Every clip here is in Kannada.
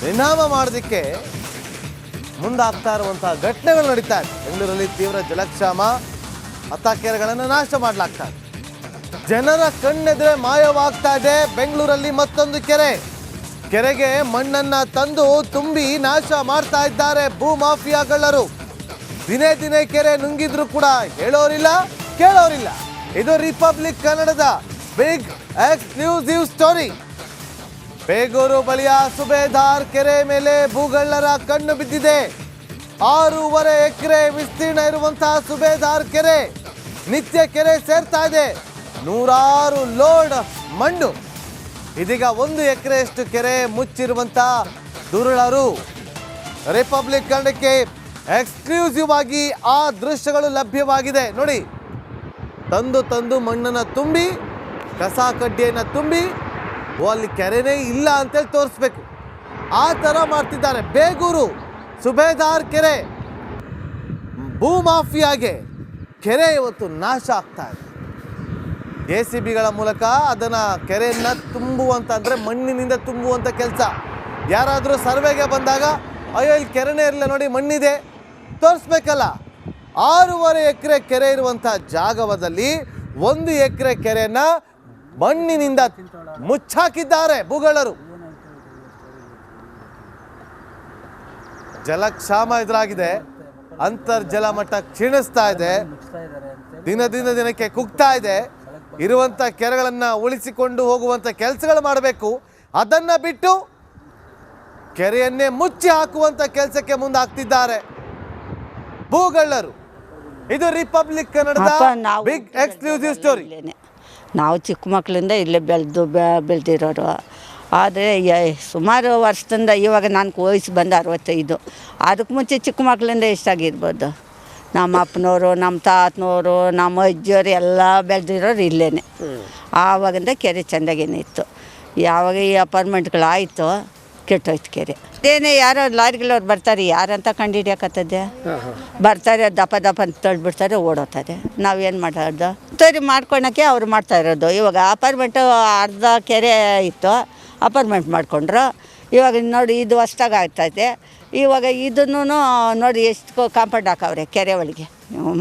ಪರಿಣಾಮ ಮಾಡೋದಕ್ಕೆ ಮುಂದಾಗ್ತಾ ಇರುವಂತಹ ಘಟನೆಗಳು ನಡೀತಾ ಇದೆ. ಬೆಂಗಳೂರಲ್ಲಿ ತೀವ್ರ ಜಲಕ್ಷಾಮ ಹತ್ತ ಕೆರೆಗಳನ್ನು ನಾಶ ಮಾಡಲಾಗ್ತಾ ಇದೆ. ಜನರ ಕಣ್ಣೆದುರೆ ಮಾಯವಾಗ್ತಾ ಇದೆ. ಬೆಂಗಳೂರಲ್ಲಿ ಮತ್ತೊಂದು ಕೆರೆ. ಕೆರೆಗೆ ಮಣ್ಣನ್ನ ತಂದು ತುಂಬಿ ನಾಶ ಮಾಡ್ತಾ ಇದ್ದಾರೆ ಭೂ ಮಾಫಿಯಾಗಳರು ದಿನೇ ದಿನೇ ಕೆರೆ ನುಂಗಿದ್ರು ಕೂಡ ಹೇಳೋರಿಲ್ಲ, ಕೇಳೋರಿಲ್ಲ. ಇದು ರಿಪಬ್ಲಿಕ್ ಕನ್ನಡದ ಬಿಗ್ ಎಕ್ಸ್ಕ್ಲೂಸಿವ್ ಸ್ಟೋರಿ. ಬೇಗೂರು ಬಳಿಯ ಸುಬೇದಾರ್ ಕೆರೆ ಮೇಲೆ ಭೂಗಳ್ಳರ ಕಣ್ಣು ಬಿದ್ದಿದೆ. ಆರೂವರೆ ಎಕರೆ ವಿಸ್ತೀರ್ಣ ಇರುವಂತಹ ಸುಬೇದಾರ್ ಕೆರೆ ನಿತ್ಯ ಕೆರೆ ಸೇರ್ತಾ ಇದೆ. ನೂರಾರು ಲೋಡ್ ಮಣ್ಣು. ಇದೀಗ ಒಂದು ಎಕರೆಯಷ್ಟು ಕೆರೆ ಮುಚ್ಚಿರುವಂಥ ದುರುಳರು. ರಿಪಬ್ಲಿಕ್ ಕನ್ನಡಕ್ಕೆ ಎಕ್ಸ್ಕ್ಲೂಸಿವ್ ಆಗಿ ಆ ದೃಶ್ಯಗಳು ಲಭ್ಯವಾಗಿದೆ. ನೋಡಿ, ತಂದು ತಂದು ಮಣ್ಣನ್ನು ತುಂಬಿ, ಕಸ ಕಡ್ಡಿಯನ್ನು ತುಂಬಿ ಓ, ಅಲ್ಲಿ ಕೆರೆನೇ ಇಲ್ಲ ಅಂತೇಳಿ ತೋರಿಸ್ಬೇಕು. ಆ ಥರ ಮಾಡ್ತಿದ್ದಾರೆ. ಬೇಗೂರು, ಸುಬೇದಾರ್ ಕೆರೆ. ಭೂ ಮಾಫಿಯಾಗೆ ಕೆರೆ ಇವತ್ತು ನಾಶ ಆಗ್ತಾ ಇದೆ. ಜೆ ಸಿ ಬಿಗಳ ಮೂಲಕ ಅದನ್ನು ಕೆರೆಯನ್ನು ತುಂಬುವಂಥ ಅಂದರೆ ಮಣ್ಣಿನಿಂದ ತುಂಬುವಂಥ ಕೆಲಸ. ಯಾರಾದರೂ ಸರ್ವೆಗೆ ಬಂದಾಗ, ಅಯ್ಯೋ, ಇಲ್ಲಿ ಕೆರೆನೇ ಇರಲಿಲ್ಲ ನೋಡಿ, ಮಣ್ಣಿದೆ. ತೋರಿಸ್ಬೇಕಲ್ಲ. ಆರೂವರೆ ಎಕರೆ ಕೆರೆ ಇರುವಂಥ ಜಾಗವದಲ್ಲಿ ಒಂದು ಎಕರೆ ಕೆರೆಯನ್ನ ಮಣ್ಣಿನಿಂದ ಮುಚ್ಚಾಕಿದ್ದಾರೆ ಭೂಗಳರು ಜಲಕ್ಷಾಮ ಎದುರಾಗಿದೆ. ಅಂತರ್ಜಲ ಮಟ್ಟ ಕ್ಷೀಣಿಸ್ತಾ ಇದೆ. ದಿನ ದಿನ ದಿನಕ್ಕೆ ಕುಗ್ತಾ ಇದೆ. ಇರುವಂತ ಕೆರೆಗಳನ್ನ ಉಳಿಸಿಕೊಂಡು ಹೋಗುವಂತ ಕೆಲಸಗಳು ಮಾಡಬೇಕು. ಅದನ್ನ ಬಿಟ್ಟು ಕೆರೆಯನ್ನೇ ಮುಚ್ಚಿ ಹಾಕುವಂತ ಕೆಲಸಕ್ಕೆ ಮುಂದಾಗ್ತಿದ್ದಾರೆ ಭೂಗಳ್ಳರು. ಇದು ರಿಪಬ್ಲಿಕ್ ಕನ್ನಡದ ಬಿಗ್ ಎಕ್ಸ್ಕ್ಲೂಸಿವ್ ಸ್ಟೋರಿ. ನಾವು ಚಿಕ್ಕ ಮಕ್ಕಳಿಂದ ಇಲ್ಲೇ ಬೆಳೆದು ಬೆಳೆದಿರೋರು. ಆದರೆ ಸುಮಾರು ವರ್ಷದಿಂದ ಇವಾಗ ನಾನು ವಯಸ್ಸು ಬಂದ ಅರವತ್ತೈದು. ಅದಕ್ಕೆ ಮುಂಚೆ ಚಿಕ್ಕ ಮಕ್ಕಳಿಂದ ಎಷ್ಟಾಗಿರ್ಬೋದು ನಮ್ಮ ಅಪ್ಪನವರು ನಮ್ಮ ತಾತನವರು ನಮ್ಮ ಅಜ್ಜಿಯವರು ಎಲ್ಲ ಬೆಳೆದಿರೋರು ಇಲ್ಲೇ ಆವಾಗಿಂದ ಕೆರೆ ಚೆಂದಾಗೇನೆ ಇತ್ತು. ಯಾವಾಗ ಈ ಅಪಾರ್ಟ್ಮೆಂಟ್ಗಳಾಯಿತು ಕೆಟ್ಟೋಯ್ತು ಕೆರೆ. ಅದೇನೇ ಯಾರೋ ಲಾರಿಗಳವ್ರು ಬರ್ತಾರೆ ಯಾರಂತ ಕಂಡುಹಿಡಿಯಕತ್ತದೆ ಬರ್ತಾರೆ ದಪ ದಪ ಅಂತ ತಳ್ಬಿಡ್ತಾರೆ ಓಡೋತಾರೆ. ನಾವೇನು ಮಾಡೋದು ಸರಿ ಮಾಡ್ಕೊಳಕ್ಕೆ ಅವ್ರು ಮಾಡ್ತಾ ಇರೋದು. ಇವಾಗ ಅಪಾರ್ಟ್ಮೆಂಟು ಅರ್ಧ ಕೆರೆ ಇತ್ತು ಅಪಾರ್ಟ್ಮೆಂಟ್ ಮಾಡಿಕೊಂಡ್ರು. ಇವಾಗ ನೋಡಿ ಇದು ಹೊಸ್ದಾಗಿ ಆಗ್ತೈತೆ. ಇವಾಗ ಇದನ್ನು ನೋಡಿ ಎಷ್ಟು ಕಾಂಪೌಂಡ್ ಹಾಕವ್ರೆ ಕೆರೆ ಒಳಗೆ.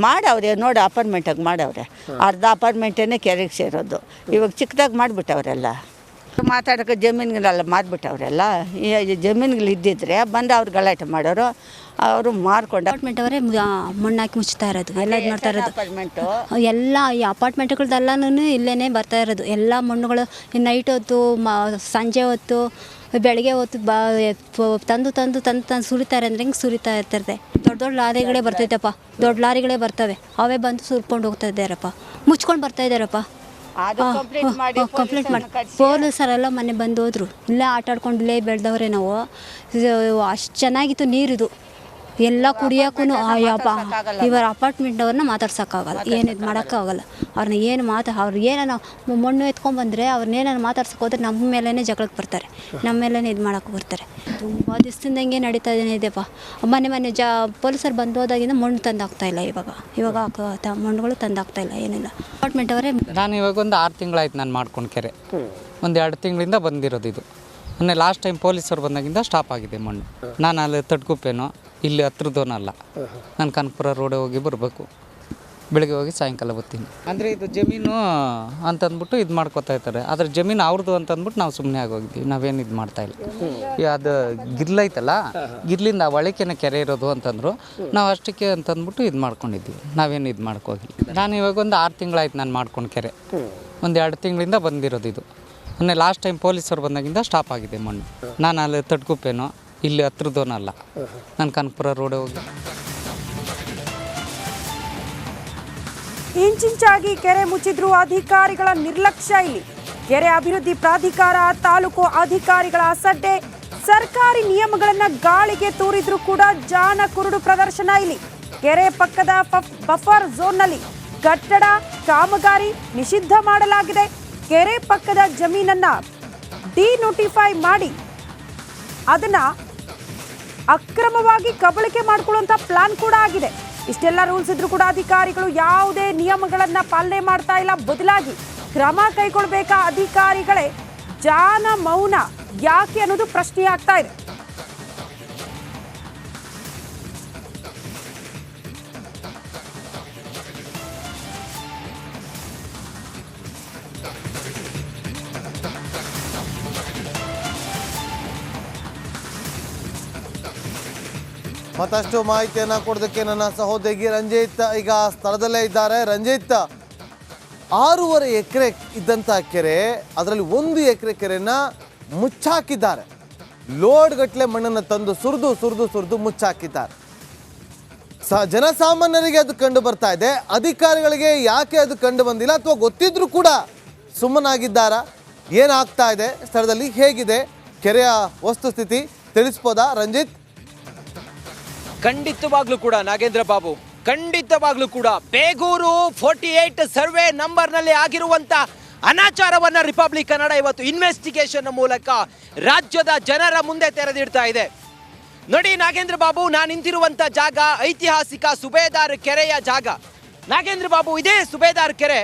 ಮಾಡವ್ರೆ ನೋಡಿ ಅಪಾರ್ಟ್ಮೆಂಟಾಗಿ ಮಾಡವ್ರೆ ಅರ್ಧ ಅಪಾರ್ಟ್ಮೆಂಟೇ ಕೆರೆಗೆ ಸೇರೋದು. ಇವಾಗ ಚಿಕ್ಕದಾಗಿ ಮಾಡಿಬಿಟ್ಟವ್ರೆಲ್ಲ. ಮಾತಾಡೋಕೆ ಜಮೀನುಗಳೆಲ್ಲ ಮಾರ್ಬಿಟ್ಟವ್ರೆಲ್ಲ? ಜಮೀನುಗಳು ಇದ್ದಿದ್ರೆ ಬಂದು ಅವ್ರು ಗಲಾಟೆ ಮಾಡೋರು ಅವರು ಮಾರ್ಕೊಂಡು ಅಪಾರ್ಟ್ಮೆಂಟ್ ಅವರೇ ಮಣ್ಣಾಕಿ ಮುಚ್ತಾ ಇರೋದು ಎಲ್ಲ ಇದು ಮಾಡ್ತಾ ಇರೋದು. ಅಪಾರ್ಟ್ಮೆಂಟು ಎಲ್ಲ ಈ ಅಪಾರ್ಟ್ಮೆಂಟ್ಗಳ್ದೆಲ್ಲನೂ ಇಲ್ಲೇ ಬರ್ತಾ ಇರೋದು. ಎಲ್ಲ ಮಣ್ಣುಗಳು ನೈಟ್ ಹೊತ್ತು ಮ ಸಂಜೆ ಹೊತ್ತು ಬೆಳಗ್ಗೆ ಹೊತ್ತು ಬಾ ತಂದು ತಂದು ತಂದು ತಂದು ಸುರಿತಾರೆ ಅಂದ್ರೆ ಹಿಂಗೆ ಸುರಿತಾ ಇರ್ತಾರೆ ದೊಡ್ಡ ದೊಡ್ಡ ಲಾರಿಗಳೇ ಬರ್ತೈತಪ್ಪ ದೊಡ್ಡ ಲಾರಿಗಳೇ ಬರ್ತವೆ. ಅವೇ ಬಂದು ಸುರ್ಕೊಂಡು ಹೋಗ್ತಾ ಇದ್ದಾರಪ್ಪ. ಮುಚ್ಕೊಂಡು ಬರ್ತಾ ಇದ್ದಾರಪ್ಪ. ಅದು ಕಂಪ್ಲೀಟ್ ಮಾಡಿ ಕಂಪ್ಲೇಂಟ್ ಪೊಲೀಸರೆಲ್ಲ ಮೊನ್ನೆ ಬಂದು ಹೋದ್ರು ಇಲ್ಲೇ ಆಟಾಡ್ಕೊಂಡು ಇಲ್ಲೇ ಬೆಳೆದವ್ರೆ ನಾವು. ಅಷ್ಟು ಚೆನ್ನಾಗಿತ್ತು ನೀರಿದು. ಎಲ್ಲ ಕುಡಿಯೋಕ್ಕೂ ಇವರ ಅಪಾರ್ಟ್ಮೆಂಟ್ನವ್ರನ್ನ ಮಾತಾಡ್ಸೋಕ್ಕಾಗಲ್ಲ. ಏನು ಇದು ಮಾಡೋಕ್ಕಾಗಲ್ಲ. ಅವ್ರನ್ನ ಏನು ಮಾತು ಅವ್ರು ಏನಾನ ಮಣ್ಣು ಎತ್ಕೊಂಡ್ಬಂದರೆ ಅವ್ರನ್ನ ಏನಾರು ಮಾತಾಡ್ಸಕ್ಕೆ ಹೋದ್ರೆ ನಮ್ಮ ಮೇಲೇ ಜಗಳಕ್ಕೆ ಬರ್ತಾರೆ. ನಮ್ಮ ಮೇಲೇ ಇದು ಮಾಡೋಕ್ಕೆ ಬರ್ತಾರೆ. ತುಂಬ ದಿವಸದಿಂದ ಹಿಂಗೆ ನಡೀತಾ ಇದೆಯಪ್ಪ ಮನೆ ಮನೆ ಜಾ ಪೊಲೀಸರು ಬಂದು ಹೋದಾಗಿಂದ ಮಣ್ಣು ತಂದಾಗ್ತಾ ಇಲ್ಲ ಇವಾಗ. ಇವಾಗ ಮಣ್ಣುಗಳು ತಂದಾಗ್ತಾ ಇಲ್ಲ ಏನಿಲ್ಲ. ಅಪಾರ್ಟ್ಮೆಂಟ್ ಅವರೇ ನಾನು ಇವಾಗ ಒಂದು ಆರು ತಿಂಗಳಾಯ್ತು ನಾನು ಮಾಡ್ಕೊಂಡು ಕೆರೆ. ಒಂದು ಎರಡು ತಿಂಗಳಿಂದ ಬಂದಿರೋದು ಇದು. ಮೊನ್ನೆ ಲಾಸ್ಟ್ ಟೈಮ್ ಪೊಲೀಸರು ಬಂದಾಗಿಂದ ಸ್ಟಾಪ್ ಆಗಿದೆ ಮಣ್ಣು ನಾನು ಅಲ್ಲಿ ತಡ್ಕುಪ್ಪೇನೋ, ಇಲ್ಲಿ ಹತ್ರದೋನಲ್ಲ. ನಾನು ಕನಕಪುರ ರೋಡೆ ಹೋಗಿ ಬರಬೇಕು. ಬೆಳಿಗ್ಗೆ ಹೋಗಿ ಸಾಯಂಕಾಲ ಬರ್ತೀನಿ. ಅಂದರೆ ಇದು ಜಮೀನು ಅಂತಂದ್ಬಿಟ್ಟು ಇದು ಮಾಡ್ಕೊತಾ ಇರ್ತಾರೆ ಆದರೆ ಜಮೀನು ಅವ್ರದ್ದು ಅಂತಂದ್ಬಿಟ್ಟು ನಾವು ಸುಮ್ಮನೆ ಆಗೋಗಿದ್ದೀವಿ ನಾವೇನು ಇದು ಮಾಡ್ತಾ ಇಲ್ಲ. ಅದು ಗಿರ್ಲೈತಲ್ಲ ಗಿರ್ಲಿಂದ ಒಳಕೆನ ಕೆರೆ ಇರೋದು ಅಂತಂದ್ರು, ನಾವು ಅಷ್ಟಕ್ಕೆ ಅಂತಂದ್ಬಿಟ್ಟು ಇದು ಮಾಡ್ಕೊಂಡಿದ್ದೀವಿ. ನಾವೇನು ಇದು ಮಾಡ್ಕೋಗಿ ನಾನು ಇವಾಗ ಒಂದು ಆರು ತಿಂಗಳಾಯ್ತು ನಾನು ಮಾಡ್ಕೊಂಡು ಕೆರೆ. ಒಂದು ಎರಡು ತಿಂಗಳಿಂದ ಬಂದಿರೋದು ಇದು. ಮೊನ್ನೆ ಲಾಸ್ಟ್ ಟೈಮ್ ಪೊಲೀಸರು ಬಂದಾಗಿಂದ ಸ್ಟಾಪ್ ಆಗಿದೆ ಮಣ್ಣು ನಾನು ಅಲ್ಲಿ ತಡ್ಕುಪ್ಪೇನೋ, ಇಲ್ಲಿ ಹತ್ರದೋನಲ್ಲ. ನಾನು ಕನಕಪುರ ರೋಡ್ ಹೋಗಿ. ಇಂಚಿಂಚಾಗಿ ಕೆರೆ ಮುಚ್ಚಿದ್ರು ಅಧಿಕಾರಿಗಳ ನಿರ್ಲಕ್ಷ್ಯ ಇಲ್ಲಿ. ಕೆರೆ ಅಭಿವೃದ್ಧಿ ಪ್ರಾಧಿಕಾರ, ತಾಲೂಕು ಅಧಿಕಾರಿಗಳ ಅಸಡ್ಡೆ. ಸರ್ಕಾರಿ ನಿಯಮಗಳನ್ನ ಗಾಳಿಗೆ ತೂರಿದ್ರು ಕೂಡ ಜಾಣ ಕುರುಡು ಪ್ರದರ್ಶನ ಇಲ್ಲಿ. ಕೆರೆ ಪಕ್ಕದ ಬಫರ್ ಝೋನ್ನಲ್ಲಿ ಕಟ್ಟಡ, ಕಾಮಗಾರಿ ನಿಷಿದ್ಧ ಮಾಡಲಾಗಿದೆ. ಕೆರೆ ಪಕ್ಕದ ಜಮೀನನ್ನ ಡಿನೋಟಿಫೈ ಮಾಡಿ ಅದನ್ನ ಅಕ್ರಮವಾಗಿ ಕಬಳಿಕೆ ಮಾಡ್ಕೊಳ್ಳುವಂತ ಪ್ಲಾನ್ ಕೂಡ ಆಗಿದೆ. ಇಷ್ಟೆಲ್ಲ ರೂಲ್ಸ್ ಇದ್ರೂ ಕೂಡ ಅಧಿಕಾರಿಗಳು ಯಾವುದೇ ನಿಯಮಗಳನ್ನ ಪಾಲನೆ ಮಾಡ್ತಾ ಇಲ್ಲ. ಬದಲಾಗಿ ಕ್ರಮ ಕೈಗೊಳ್ಬೇಕಾ ಅಧಿಕಾರಿಗಳೇ? ಜಾನ ಮೌನ ಯಾಕೆ ಅನ್ನೋದು ಪ್ರಶ್ನೆ ಆಗ್ತಾ ಇದೆ. ಮತ್ತಷ್ಟು ಮಾಹಿತಿಯನ್ನು ಕೊಡೋದಕ್ಕೆ ನನ್ನ ಸಹೋದ್ಯೋಗಿ ರಂಜಿತ್ ಈಗ ಸ್ಥಳದಲ್ಲೇ ಇದ್ದಾರೆ. ರಂಜಿತ್, ಆರೂವರೆ ಎಕರೆ ಇದ್ದಂಥ ಕೆರೆ, ಅದರಲ್ಲಿ ಒಂದು ಎಕರೆ ಕೆರೆಯನ್ನು ಮುಚ್ಚಾಕಿದ್ದಾರೆ. ಲೋಡ್ ಗಟ್ಟಲೆ ಮಣ್ಣನ್ನು ತಂದು ಸುರಿದು ಸುರಿದು ಸುರಿದು ಮುಚ್ಚಾಕಿದ್ದಾರೆ. ಸ, ಜನಸಾಮಾನ್ಯರಿಗೆ ಅದು ಕಂಡು ಬರ್ತಾ ಇದೆ. ಅಧಿಕಾರಿಗಳಿಗೆ ಯಾಕೆ ಅದು ಕಂಡು ಬಂದಿಲ್ಲ? ಅಥವಾ ಗೊತ್ತಿದ್ರು ಕೂಡ ಸುಮ್ಮನಾಗಿದ್ದಾರಾ? ಏನಾಗ್ತಾ ಇದೆ? ಸ್ಥಳದಲ್ಲಿ ಹೇಗಿದೆ? ಕೆರೆಯ ವಸ್ತುಸ್ಥಿತಿ ತಿಳಿಸ್ಬೋದಾ? ರಂಜಿತ್ ಖಂಡಿತವಾಗ್ಲೂ ಕೂಡ ನಾಗೇಂದ್ರ ಬಾಬು, ಖಂಡಿತವಾಗ್ಲೂ ಕೂಡ ಬೇಗೂರು ಫೋರ್ಟಿ ಏಟ್ ಸರ್ವೆ ನಂಬರ್ನಲ್ಲಿ ಆಗಿರುವಂತ ಅನಾಚಾರವನ್ನ ರಿಪಬ್ಲಿಕ್ ಕನ್ನಡ ಇವತ್ತು ಇನ್ವೆಸ್ಟಿಗೇಷನ್ ಮೂಲಕ ರಾಜ್ಯದ ಜನರ ಮುಂದೆ ತೆರೆದಿಡ್ತಾ ಇದೆ. ನೋಡಿ ನಾಗೇಂದ್ರ ಬಾಬು, ನಾನು ನಿಂತಿರುವಂತ ಜಾಗ ಐತಿಹಾಸಿಕ ಸುಬೇದಾರ್ ಕೆರೆಯ ಜಾಗ. ನಾಗೇಂದ್ರ ಬಾಬು, ಇದೇ ಸುಬೇದಾರ್ ಕೆರೆ.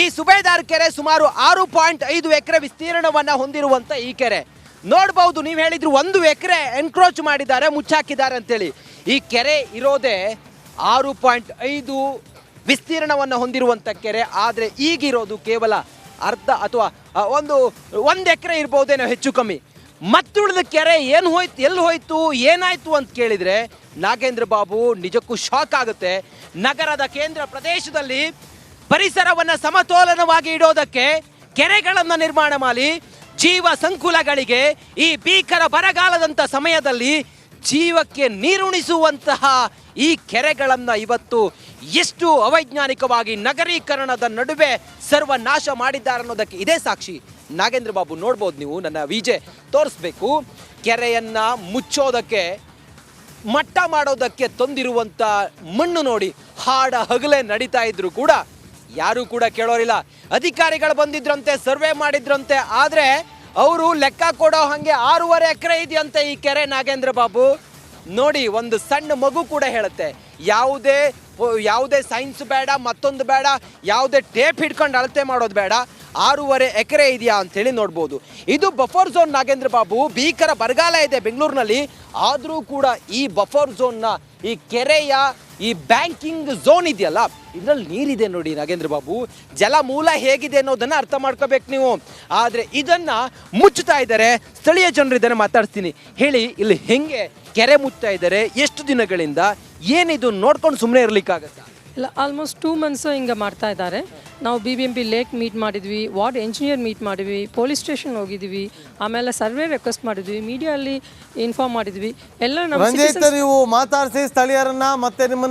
ಈ ಸುಬೇದಾರ್ ಕೆರೆ ಸುಮಾರು ಆರು ಪಾಯಿಂಟ್ ಐದು ಎಕರೆ ವಿಸ್ತೀರ್ಣವನ್ನ ಹೊಂದಿರುವಂತ ಈ ಕೆರೆ. ನೋಡ್ಬಹುದು ನೀವು ಹೇಳಿದ್ರು ಒಂದು ಎಕರೆ ಎನ್ಕ್ರೋಚ್ ಮಾಡಿದ್ದಾರೆ, ಮುಚ್ಚಾಕಿದ್ದಾರೆ ಅಂತೇಳಿ. ಈ ಕೆರೆ ಇರೋದೇ ಆರು ಪಾಯಿಂಟ್ ಐದು ವಿಸ್ತೀರ್ಣವನ್ನು ಹೊಂದಿರುವಂಥ ಕೆರೆ, ಆದರೆ ಈಗಿರೋದು ಕೇವಲ ಅರ್ಧ ಅಥವಾ ಒಂದು ಒಂದು ಎಕರೆ ಇರ್ಬೋದೇನೋ ಹೆಚ್ಚು ಕಮ್ಮಿ. ಮತ್ತುಳಿದ ಕೆರೆ ಏನು ಹೋಯ್ತು ಎಲ್ಲಿ ಹೋಯ್ತು, ಏನಾಯ್ತು ಅಂತ ಕೇಳಿದ್ರೆ ನಾಗೇಂದ್ರ ಬಾಬು ನಿಜಕ್ಕೂ ಶಾಕ್ ಆಗುತ್ತೆ. ನಗರದ ಕೇಂದ್ರ ಪ್ರದೇಶದಲ್ಲಿ ಪರಿಸರವನ್ನು ಸಮತೋಲನವಾಗಿ ಇಡೋದಕ್ಕೆ ಕೆರೆಗಳನ್ನು ನಿರ್ಮಾಣ ಮಾಡಿ ಜೀವ ಸಂಕುಲಗಳಿಗೆ ಈ ಭೀಕರ ಬರಗಾಲದಂಥ ಸಮಯದಲ್ಲಿ ಜೀವಕ್ಕೆ ನೀರುಣಿಸುವಂತಹ ಈ ಕೆರೆಗಳನ್ನು ಇವತ್ತು ಎಷ್ಟು ಅವೈಜ್ಞಾನಿಕವಾಗಿ ನಗರೀಕರಣದ ನಡುವೆ ಸರ್ವನಾಶ ಮಾಡಿದ್ದಾರೆ ಅನ್ನೋದಕ್ಕೆ ಇದೇ ಸಾಕ್ಷಿ. ನಾಗೇಂದ್ರ ಬಾಬು, ನೋಡ್ಬೋದು ನೀವು, ನನ್ನ ವಿಜೆ ತೋರಿಸ್ಬೇಕು. ಕೆರೆಯನ್ನ ಮುಚ್ಚೋದಕ್ಕೆ, ಮಟ್ಟ ಮಾಡೋದಕ್ಕೆ ತಂದಿರುವಂತ ಮಣ್ಣು ನೋಡಿ, ಹಾಡ ಹಗಲೇ ನಡೀತಾ ಇದ್ರು ಕೂಡ ಯಾರು ಕೂಡ ಕೇಳೋರಿಲ್ಲ. ಅಧಿಕಾರಿಗಳು ಬಂದಿದ್ರಂತೆ, ಸರ್ವೆ ಮಾಡಿದ್ರಂತೆ, ಆದ್ರೆ ಅವರು ಲೆಕ್ಕ ಕೊಡೋ ಹಾಗೆ ಆರೂವರೆ ಎಕರೆ ಇದೆಯಂತೆ ಈ ಕೆರೆ ನಾಗೇಂದ್ರ ಬಾಬು. ನೋಡಿ, ಒಂದು ಸಣ್ಣ ಮಗು ಕೂಡ ಹೇಳುತ್ತೆ. ಯಾವುದೇ ಯಾವುದೇ ಸೈನ್ಸ್ ಬೇಡ, ಮತ್ತೊಂದು ಬೇಡ, ಯಾವುದೇ ಟೇಪ್ ಹಿಡ್ಕೊಂಡು ಅಳತೆ ಮಾಡೋದು ಬೇಡ. ಆರೂವರೆ ಎಕರೆ ಇದೆಯಾ ಅಂತೇಳಿ ನೋಡ್ಬೋದು. ಇದು ಬಫರ್ ಝೋನ್ ನಾಗೇಂದ್ರ ಬಾಬು, ಭೀಕರ ಬರಗಾಲ ಇದೆ ಬೆಂಗಳೂರಿನಲ್ಲಿ. ಆದರೂ ಕೂಡ ಈ ಬಫರ್ ಝೋನ್ನ ಈ ಕೆರೆಯ ಈ ಬ್ಯಾಂಕಿಂಗ್ ಝೋನ್ ಇದೆಯಲ್ಲ, ಇದರಲ್ಲಿ ನೀರಿದೆ ನೋಡಿ ನಾಗೇಂದ್ರ ಬಾಬು. ಜಲ ಮೂಲ ಹೇಗಿದೆ ಅನ್ನೋದನ್ನ ಅರ್ಥ ಮಾಡ್ಕೋಬೇಕು ನೀವು. ಆದರೆ ಇದನ್ನ ಮುಚ್ಚುತ್ತಾ ಇದ್ದಾರೆ, ಸ್ಥಳೀಯ ಜನರು ಇದನ್ನ ಮಾತಾಡ್ತೀನಿ ಹೇಳಿ, ಇಲ್ಲಿ ಹೆಂಗೆ ಕೆರೆ ಮುಚ್ತಾ ಇದ್ದಾರೆ, ಎಷ್ಟು ದಿನಗಳಿಂದ ಏನಿದು ನೋಡ್ಕೊಂಡು ಸುಮ್ಮನೆ ಇರ್ಲಿಕ್ಕಾಗತ್ತಾ? ಇಲ್ಲ ಆಲ್ಮೋಸ್ಟ್ ಟೂ ಮಂತ್ಸ್ ಹಿಂಗೆ ಮಾಡ್ತಾ ಇದ್ದಾರೆ. ನಾವು B B M P lake meet ಮಾಡಿದ್ವಿ ವಾರ್ಡ್ ಎಂಜಿನಿಯರ್ ಮೀಟ್ ಮಾಡಿದ್ವಿ ಪೊಲೀಸ್ ಸ್ಟೇಷನ್ ಹೋಗಿದ್ವಿ ಆಮೇಲೆ ಸರ್ವೆ ರಿಕ್ವೆಸ್ಟ್ ಮಾಡಿದ್ವಿ ಮೀಡಿಯಲ್ಲಿ ಇನ್ಫಾರ್ಮ್ ಮಾಡಿದ್ವಿ. ಎಲ್ಲ ನಮ್ಮ ನೀವು ಮಾತಾಡಿಸಿ ಸ್ಥಳೀಯರನ್ನ ಮತ್ತೆ ನಿಮ್ಮನ್ನ